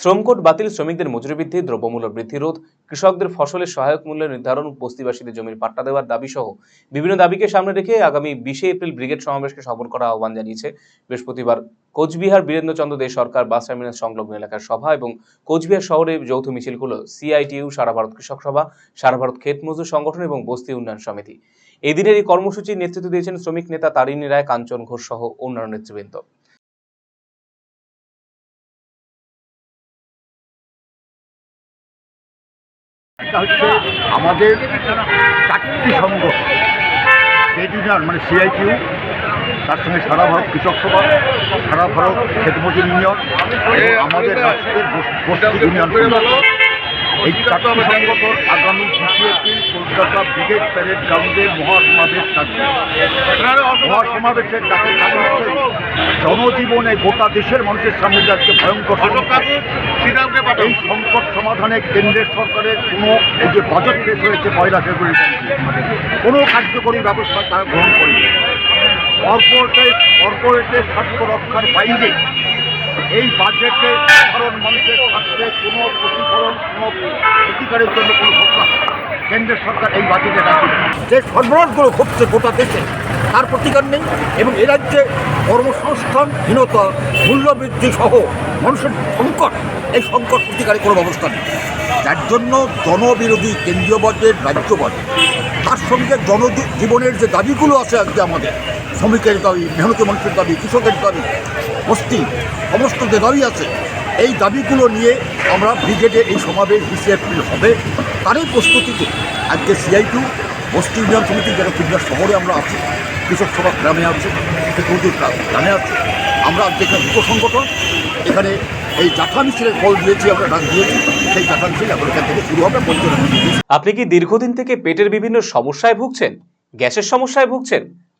শ্রমকোট বাতিল শ্রমিকদের মজুরি বৃদ্ধি, দ্রব্যমূল্য বৃদ্ধি রোধ, কৃষকদের ফসলের সহায়ক মূল্য নির্ধারণ, বস্তিবাসীদের জমির পাট্টা দেওয়ার দাবি সহ বিভিন্ন দাবিকে সামনে রেখে আগামী বিশে এপ্রিল ব্রিগেড সমাবেশকে সফল করার আহ্বান জানিয়েছে বৃহস্পতিবার কোচবিহার বীরেন্দ্রচন্দ্র দে সরকার বাস টার্মিনাস সংলগ্ন এলাকার সভা এবং কোচবিহার শহরে যৌথ মিছিল মিছিলগুলো সিআইটিইউ সারা ভারত কৃষক সভা, সারা ভারত ক্ষেত মজদুর সংগঠন এবং বস্তি উন্নয়ন সমিতি। এই দিনের এই কর্মসূচির নেতৃত্ব দিয়েছেন শ্রমিক নেতা তারিণী রায়, কাঞ্চন ঘোষ সহ অন্যান্য নেতৃবৃন্দ। একটা হচ্ছে আমাদের চারটি সংগঠন ট্রেড ইউনিয়ন মানে সিআইটিউ তার সঙ্গে সারা ভারত কৃষক সভা, সারা ভারত খেতমজুর ইউনিয়ন আমাদের রাষ্ট্রের ইউনিয়ন। এই চারটি সংগঠন আগামী বিশে এপ্রিল কলকাতা ব্রিগেড প্যারেড গ্রাউন্ডে মহাসমাবেশ থাকবে। মহাসমাবেশের হচ্ছে জনজীবনে গোটা দেশের মানুষের সামনে যে আজকে ভয়ঙ্কর এই সংকট সমাধানে কেন্দ্রের সরকারের কোনো এই যে বাজেট পেশ হয়েছে পয়লা ফেব্রুয়ারি কোনো কার্যকরী ব্যবস্থা তারা গ্রহণ করেনি। কর্পোরেটের কর্পোরেটের স্বার্থ রক্ষার বাইরে এই বাজেটে সাধারণ মানুষের স্বার্থে কোনো প্রতিফলন, কোনো প্রতিকারের জন্য কোনো ঘোষণা কেন্দ্রের সরকার এই বাজেটে রাখে যে সরবরাহগুলো ঘটছে গোটা দেশে, তার প্রতিকার নেই এবং এ রাজ্যে কর্মসংস্থানহীনতা মূল্যবৃদ্ধি সহ মানুষের সংকট, এই সংকট প্রতিকারে কোনো ব্যবস্থা নেই। যার জন্য জনবিরোধী কেন্দ্রীয় বাজেট রাজ্য বাজেট তার সঙ্গে জনজীবনের যে দাবিগুলো আছে আজকে আমাদের শ্রমিকের দাবি, মেহনতি মানুষের দাবি, কৃষকের দাবি, বস্তি, সমস্ত যে দাবি আছে, এই দাবিগুলো নিয়ে আমরা ব্রিগেডে এই সমাবেশ বিশে এপ্রিল হবে। তারই প্রস্তুতিতে আজকে সিআইটু বস্তি ইউনিয়ন সমিতি, যেটা কুচবিহার শহরে আমরা আছি, কৃষক সভা গ্রামে আছে খেতমজুর গ্রামে আছে। আমরা আজকে এখানে দুটো সংগঠন, এখানে এই জাঠা মিছিলের কল দিয়েছি, আমরা ডাক দিয়েছি, সেই জাঠা মিছিল এখন এখান থেকে শুরু হবে পঞ্চম আপনি কি দীর্ঘদিন থেকে পেটের বিভিন্ন সমস্যায় ভুগছেন? গ্যাসের সমস্যায় ভুগছেন?